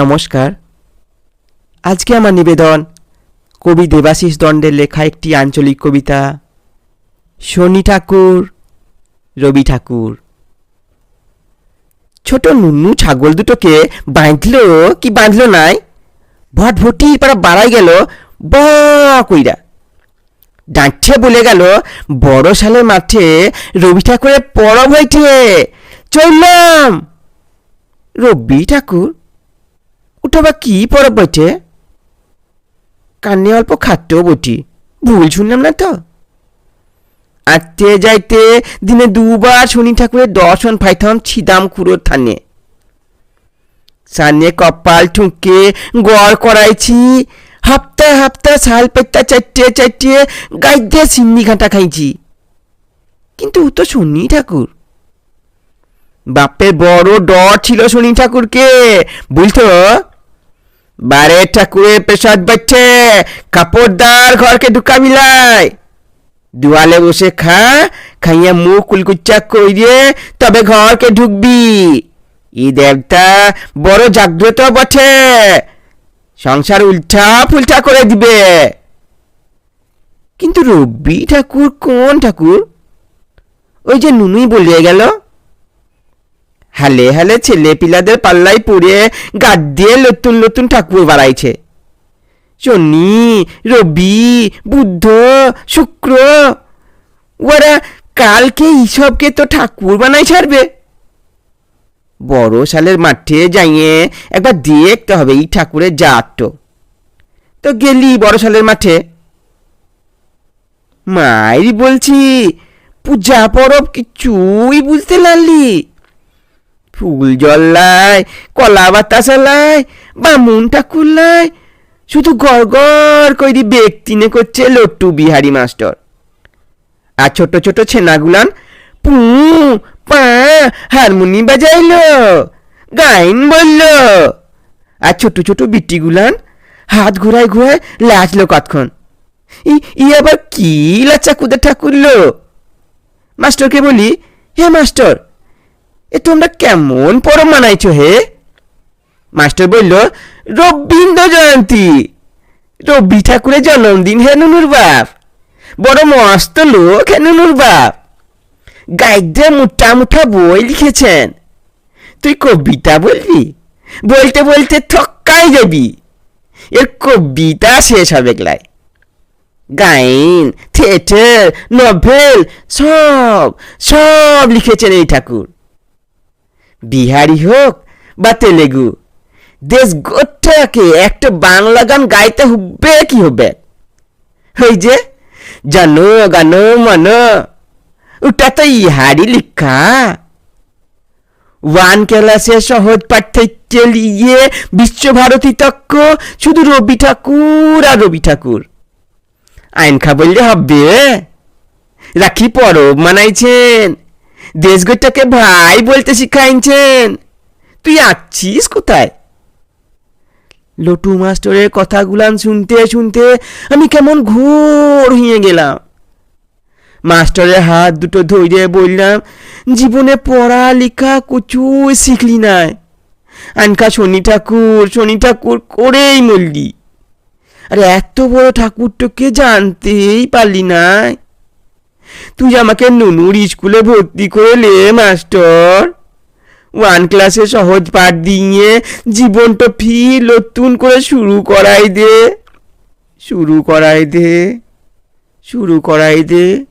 নমস্কার। আজকে আমার নিবেদন কবি দেবাশিস দণ্ডের লেখা একটি আঞ্চলিক কবিতা, শনি ঠাকুর, রবি ঠাকুর। ছোট নুন্নু ছাগল দুটোকে বাঁধলো কি বাঁধলো নাই? ভটভটি পাড়া বাড়াই গেল ব কইরা। ডাঁটছে বলে গেল, বড় সালের মাঠে রবি ঠাকুরের পরব হইছে চললাম। রবি ঠাকুর ওটা বা কি পরব বইছে কানে অল্প খাটতেও বটি ভুল শুনলাম না তো? আঁকতে যাইতে দিনে দুবার শনি ঠাকুরের দর্শন পাইতাম ছিদাম খুঁড়োর থানে। সানে কপাল ঠুঁকে গড় করাইছি। হাপ্তা হাপ্তা শাল পেত্তা চারটে চারটে গাইতে সিন্নি ঘাঁটা খাইছি। কিন্তু ও তো শনি ঠাকুর। বাপের বড় ডর ছিল শনি ঠাকুরকে বুঝতো বারে ঠাকুরের প্রসাদ বাচ্চে, কাপড়দার ঘরকে ঢুকা মিলায় দুয়ালে বসে খা, খাইয়া মুখ কুলকুচ্চা দিয়ে তবে ঘরকে ঢুকবি। ই দেবতা বড় জাগ্রত বটে। সংসার উল্টা ফুলটা করে দিবে। কিন্তু রবি ঠাকুর কোন ঠাকুর? ওই যে নুনুই বলিয়ে গেল হালে হালে ছেলে পিলাদের পাল্লাই পড়ে গাদ দিয়ে নতুন নতুন ঠাকুর বাড়াইছে শনি, রবি, বুদ্ধ, শুক্র, ওরা কালকে এইসবকে তো ঠাকুর বানাই ছাড়বে। বড় সালের মাঠে যাইয়ে একবার দেখতে হবে এই ঠাকুরের জাতটো তো। গেলি বড় সালের মাঠে। মায়েরই বলছি, পূজা পরব কিছুই বুঝতে লারলি ফুল জল্লায়, কলা বাতাস লাই বামুন ঠাকুর লাই শুধু গড় গড় কইরি ব্যক্তিনে করছে লট্টু বিহারি মাস্টার। আর ছোট ছোট ছেনাগুলান, পু, পা, হারমোনি বাজাইলো, গাইন বলল। আর ছোট ছোট বিটিগুলান, হাত ঘুরায় ঘুরায় লাচলো কতক্ষণ ই ই আবার কি লাচা কুদে ঠাকুরলো? মাস্টারকে বলি, হে মাস্টার এ তোমরা কেমন পরব মানাইছো হে? মাস্টার বলল, রবীন্দ্র জয়ন্তী। রবি ঠাকুরের জন্মদিন হে নুনুর বাপ। বড় মস্ত লোক হে নুনুর বাপ। গাইডে মুঠা মুঠা বই লিখেছেন। তুই কবিতা বলবি? বলতে বলতে থক্কাই যাবি এর কবিতা শেষ হবে গলাই গাইন, থিয়েটার, নভেল, সব সব লিখেছেন এই ঠাকুর। বিহারি হোক বা তেলেগু, দেশ গোটাকে একটা বাংলা গান গাইতে হবে কি হবে? ওই যে, জানো, গানো, মানো, ওটা তো ইহারি লিখা। ওয়ান ক্লাসে সহজ পাঠ্য লিয়ে বিশ্বভারতী তক্ক, শুধু রবি ঠাকুর আর রবি ঠাকুর। আইন খা বললে হবে রাখি পরব মানাইছেন। দেশগোটাকে ভাই বলতে শিখাইছেন। তুই আছিস কোথায়? লটু মাস্টারের কথাগুলান শুনতে শুনতে আমি কেমন ঘোর হয়ে গেলাম। মাস্টারের হাত দুটো ধরে বললাম, জীবনে পড়ালেখা কিছুই শিখলি নাই। আনকা শনি ঠাকুর শনি ঠাকুর করেই মরলি। আরে এত বড় ঠাকুরটাকে জানতেই পারলি নাই। তুই আমাকে নুনুর স্কুলে ভর্তি করে লে মাস্টার ওয়ান ক্লাসে সহজ পাঠ দিয়ে জীবনটা ফি নতুন করে শুরু করাই দে। শুরু করাই দে। শুরু করাই দে।